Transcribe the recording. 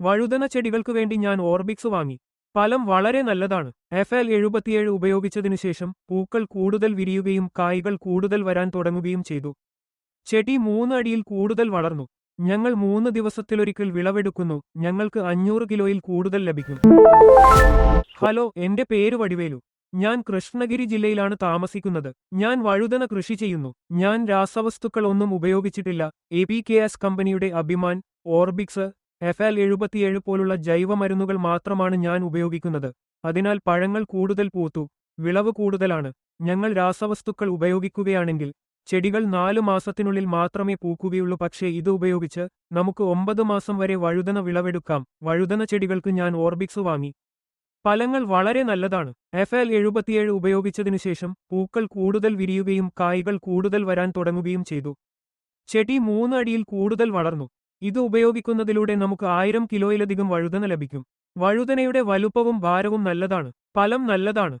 വഴുതന ചെടികൾക്കു വേണ്ടി ഞാൻ ഓർബിക്സ് വാങ്ങി. ഫലം വളരെ നല്ലതാണ്. എഫ് എൽ എഴുപത്തിയേഴ് ഉപയോഗിച്ചതിനു ശേഷം പൂക്കൾ കൂടുതൽ വിരിയുകയും കായ്കൾ കൂടുതൽ വരാൻ തുടങ്ങുകയും ചെയ്തു. ചെടി മൂന്ന് അടിയിൽ കൂടുതൽ വളർന്നു. ഞങ്ങൾ മൂന്ന് ദിവസത്തിലൊരിക്കൽ വിളവെടുക്കുന്നു. ഞങ്ങൾക്ക് അഞ്ഞൂറ് കിലോയിൽ കൂടുതൽ ലഭിക്കും. ഹലോ എന്റെ പേര് വടിവേലു. ഞാൻ കൃഷ്ണഗിരി ജില്ലയിലാണ് താമസിക്കുന്നത്. ഞാൻ വഴുതന കൃഷി ചെയ്യുന്നു. ഞാൻ രാസവസ്തുക്കൾ ഒന്നും ഉപയോഗിച്ചിട്ടില്ല. എ കെ എസ് കമ്പനിയുടെ അഭിമാൻ ഓർബിക്സ് എഫ് എൽ എഴുപത്തിയേഴ് പോലുള്ള ജൈവമരുന്നുകൾ മാത്രമാണ് ഞാൻ ഉപയോഗിക്കുന്നത്. അതിനാൽ പഴങ്ങൾ കൂടുതൽ പൂത്തു വിളവ് കൂടുതലാണ്. ഞങ്ങൾ രാസവസ്തുക്കൾ ഉപയോഗിക്കുകയാണെങ്കിൽ ചെടികൾ നാലു മാസത്തിനുള്ളിൽ മാത്രമേ പൂക്കുകയുള്ളൂ. പക്ഷേ ഇത് ഉപയോഗിച്ച് നമുക്ക് ഒമ്പത് മാസം വരെ വഴുതന വിളവെടുക്കാം. വഴുതന ചെടികൾക്ക് ഞാൻ ഓർബിക്സ് വാങ്ങി. ഫലങ്ങൾ വളരെ നല്ലതാണ്. എഫ് എൽ എഴുപത്തിയേഴ് ഉപയോഗിച്ചതിനു ശേഷം പൂക്കൾ കൂടുതൽ വിരിയുകയും കായ്കൾ കൂടുതൽ വരാൻ തുടങ്ങുകയും ചെയ്തു. ചെടി മൂന്ന് അടിയിൽ കൂടുതൽ വളർന്നു. ഇത് ഉപയോഗിക്കുന്നതിലൂടെ നമുക്ക് ആയിരം കിലോയിലധികം വഴുതന ലഭിക്കും. വഴുതനയുടെ വലുപ്പവും ഭാരവും നല്ലതാണ്. ഫലം നല്ലതാണ്.